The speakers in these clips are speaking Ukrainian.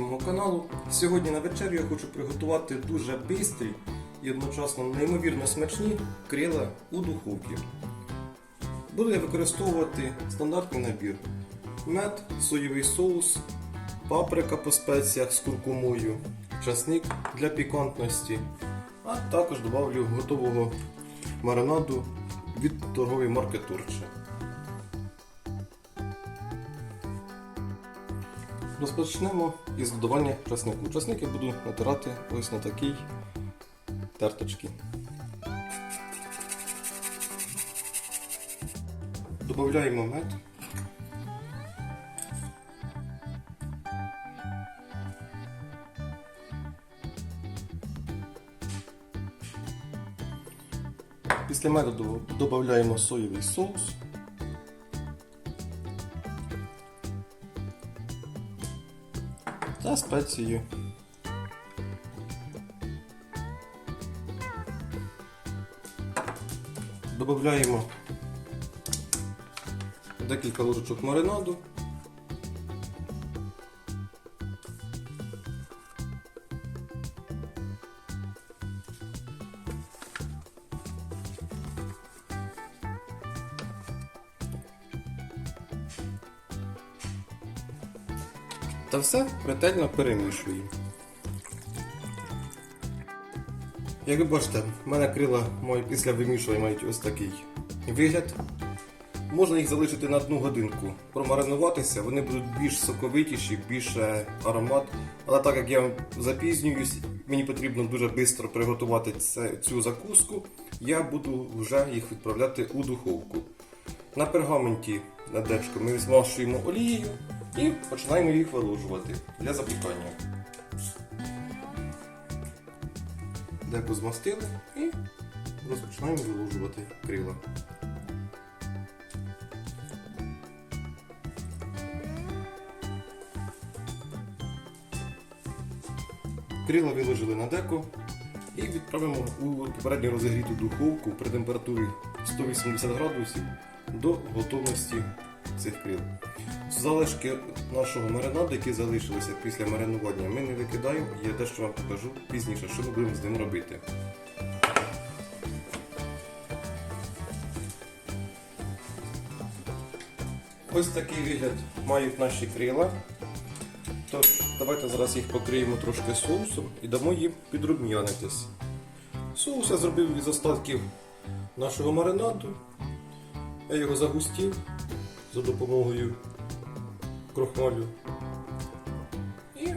мого каналу. Сьогодні на вечерю я хочу приготувати дуже бистрі і одночасно неймовірно смачні крила у духовці. Буду я використовувати стандартний набір: мед, соєвий соус, паприка по спеціях з куркумою, часник для пікантності, а також додавлю готового маринаду від торгової марки Турче. Розпочнемо із додавання часнику. Часник я буду натирати ось на такій терточці. Додаємо мед. Після меду додаємо соєвий соус. Та спецію. Додаємо декілька ложечок маринаду. Та все ретельно перемішую. Як ви бачите, в мене крила мої після вимішування мають ось такий вигляд. Можна їх залишити на одну годинку, промаринуватися, вони будуть більш соковитіші, більше аромат. Але так як я запізнююсь, мені потрібно дуже швидко приготувати цю закуску, я буду вже їх відправляти у духовку. На пергаменті на дечко ми змащуємо олією і починаємо їх виложувати для запікання. Деку змастили і розпочинаємо виложувати крила. Крила виложили на деко і відправимо у попередньо розігріту духовку при температурі 180 градусів до готовності цих крил. Залишки нашого маринаду, які залишилися після маринування, ми не викидаємо, я дещо вам покажу пізніше, що ми будемо з ним робити. Ось такий вигляд мають наші крила. Тож, давайте зараз їх покриємо трошки соусом і дамо їм підрум'янитись. Соус я зробив із остатків нашого маринаду. Я його загустів за допомогою крохмалю і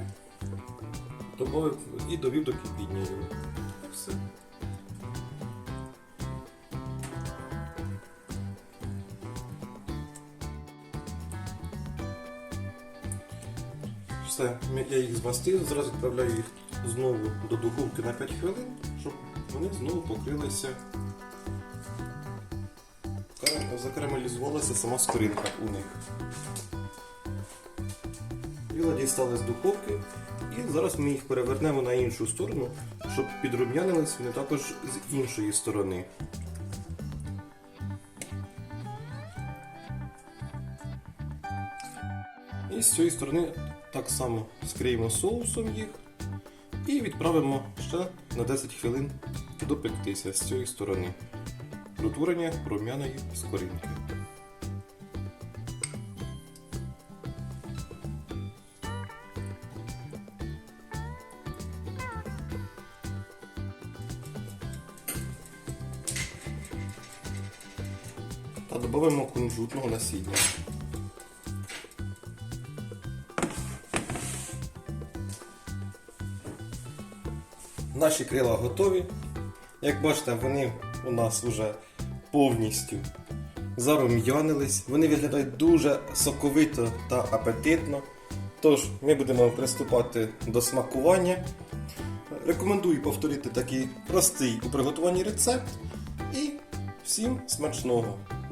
добавив і довів до кипіння. І все. Все, я їх змастив, зараз відправляю їх знову до духовки на 5 хвилин, щоб вони знову покрилися, закарамелізувалася сама скоринка у них. Віла дістали з духовки і зараз ми їх перевернемо на іншу сторону, щоб підрум'янились вони також з іншої сторони. І з цієї сторони так само скриємо соусом їх і відправимо ще на 10 хвилин допектися з цієї сторони до творення рум'яної скоринки. Та додамо кунжутного насіння. Наші крила готові. Як бачите, вони у нас вже повністю зарум'янились. Вони виглядають дуже соковито та апетитно. Тож, ми будемо приступати до смакування. Рекомендую повторити такий простий у приготуванні рецепт. І всім смачного!